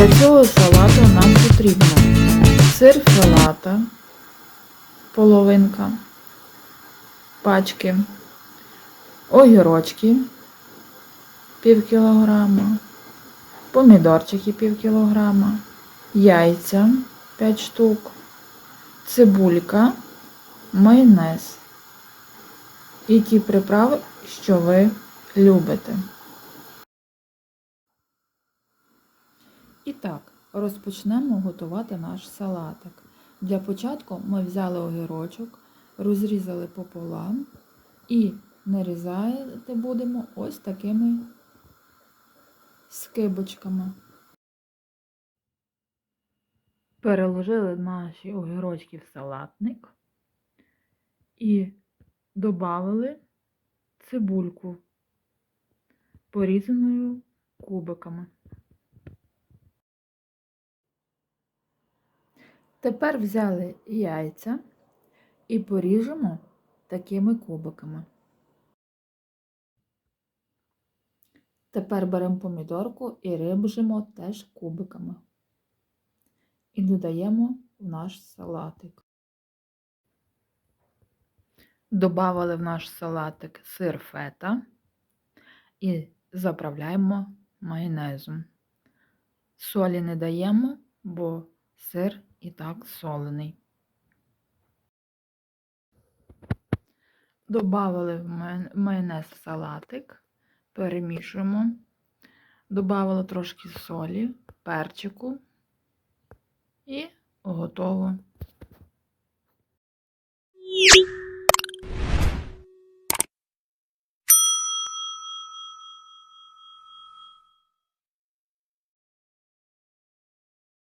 Для цього салату нам потрібно сир филата, половинка, пачки, огірочки пів кілограма, помідорчики пів кілограма, яйця 5 штук, цибулька, майонез і ті приправи, що ви любите. І так, розпочнемо готувати наш салатик. Для початку ми взяли огірочок, розрізали пополам і нарізати будемо ось такими скибочками. Переложили наші огірочки в салатник і додали цибульку, порізаною кубиками. Тепер взяли яйця і поріжемо такими кубиками. Тепер беремо помідорку і рибжимо теж кубиками. І додаємо в наш салатик. Добавили в наш салатик сир фета і заправляємо майонезом. Солі не даємо, бо сир і так солений. Добавили майонез в салатик, перемішуємо. Добавила трошки солі, перчику і готово.